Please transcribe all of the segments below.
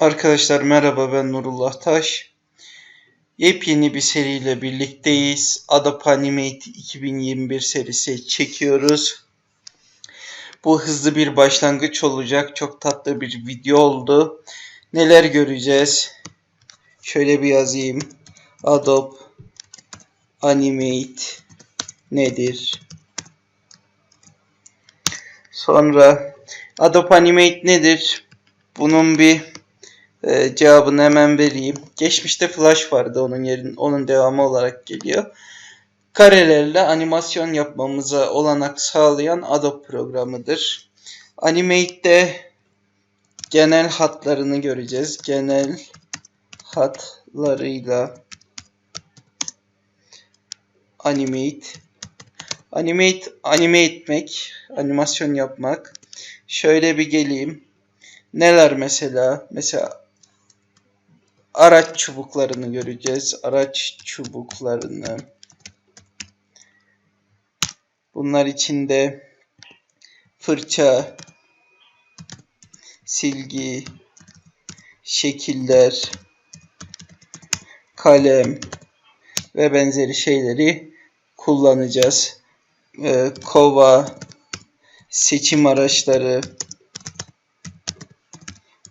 Arkadaşlar merhaba ben Nurullah Taş. Yepyeni bir seriyle birlikteyiz. Adobe Animate 2021 serisi çekiyoruz. Bu hızlı bir başlangıç olacak. Çok tatlı bir video oldu. Neler göreceğiz? Şöyle bir yazayım. Adobe Animate nedir? Sonra Adobe Animate nedir? Bunun bir e, cevabını hemen vereyim. Geçmişte Flash vardı onun yerin onun devamı olarak geliyor. Karelerle animasyon yapmamıza olanak sağlayan Adobe programıdır. Animate'de genel hatlarını göreceğiz. Genel hatlarıyla Animate Animate, anime etmek, animasyon yapmak. Şöyle bir geleyim. Neler mesela? Mesela araç çubuklarını göreceğiz. Araç çubuklarını. Bunlar içinde fırça, silgi, şekiller, kalem ve benzeri şeyleri kullanacağız. Ee, kova, seçim araçları,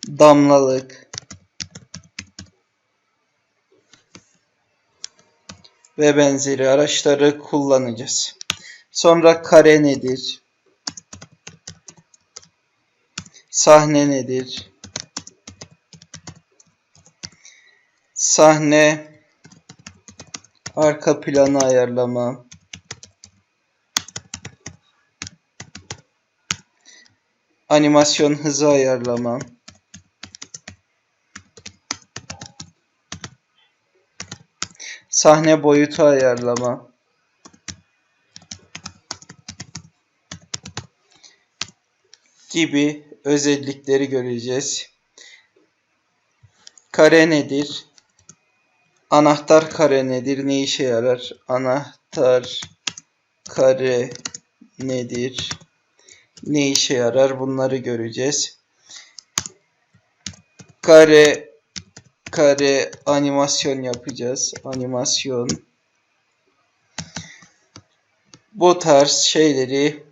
damlalık ve benzeri araçları kullanacağız. Sonra kare nedir? Sahne nedir? Sahne arka planı ayarlama animasyon hızı ayarlama sahne boyutu ayarlama gibi özellikleri göreceğiz. Kare nedir? Anahtar kare nedir? Ne işe yarar? Anahtar kare nedir? Ne işe yarar? Bunları göreceğiz. Kare kare animasyon yapacağız. Animasyon. Bu tarz şeyleri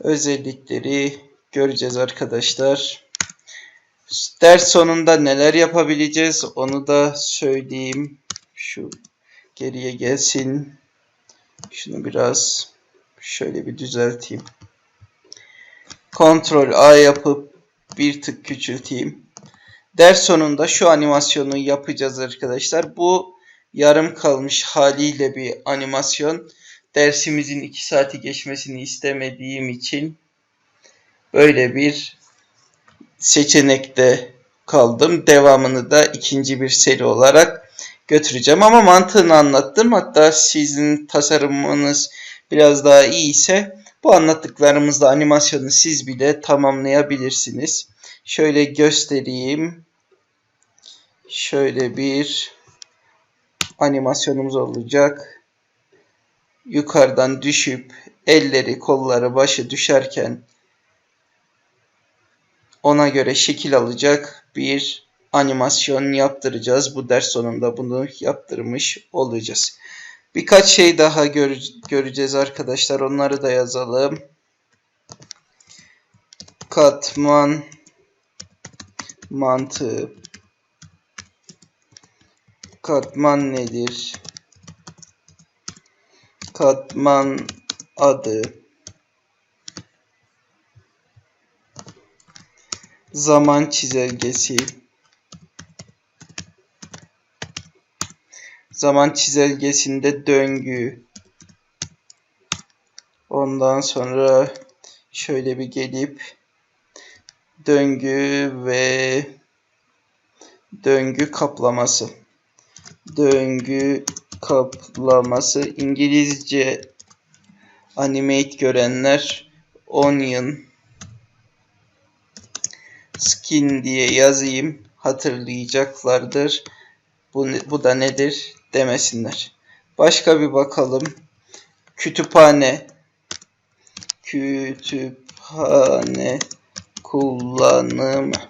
özellikleri göreceğiz arkadaşlar. Ders sonunda neler yapabileceğiz onu da söyleyeyim. Şu geriye gelsin. Şunu biraz şöyle bir düzelteyim. Ctrl A yapıp bir tık küçülteyim. Ders sonunda şu animasyonu yapacağız arkadaşlar. Bu yarım kalmış haliyle bir animasyon. Dersimizin 2 saati geçmesini istemediğim için böyle bir seçenekte kaldım. Devamını da ikinci bir seri olarak götüreceğim. Ama mantığını anlattım. Hatta sizin tasarımınız biraz daha iyi ise bu anlattıklarımızla animasyonu siz bile tamamlayabilirsiniz. Şöyle göstereyim. Şöyle bir animasyonumuz olacak. Yukarıdan düşüp elleri, kolları, başı düşerken ona göre şekil alacak bir animasyon yaptıracağız. Bu ders sonunda bunu yaptırmış olacağız. Birkaç şey daha gör göreceğiz arkadaşlar. Onları da yazalım. Katman mantığı. Katman nedir? Katman adı. Zaman çizelgesi. Zaman çizelgesinde döngü. Ondan sonra şöyle bir gelip döngü ve döngü kaplaması. Döngü kaplaması İngilizce animate görenler onion skin diye yazayım hatırlayacaklardır. Bu, bu da nedir demesinler. Başka bir bakalım. Kütüphane kütüphane kullanımı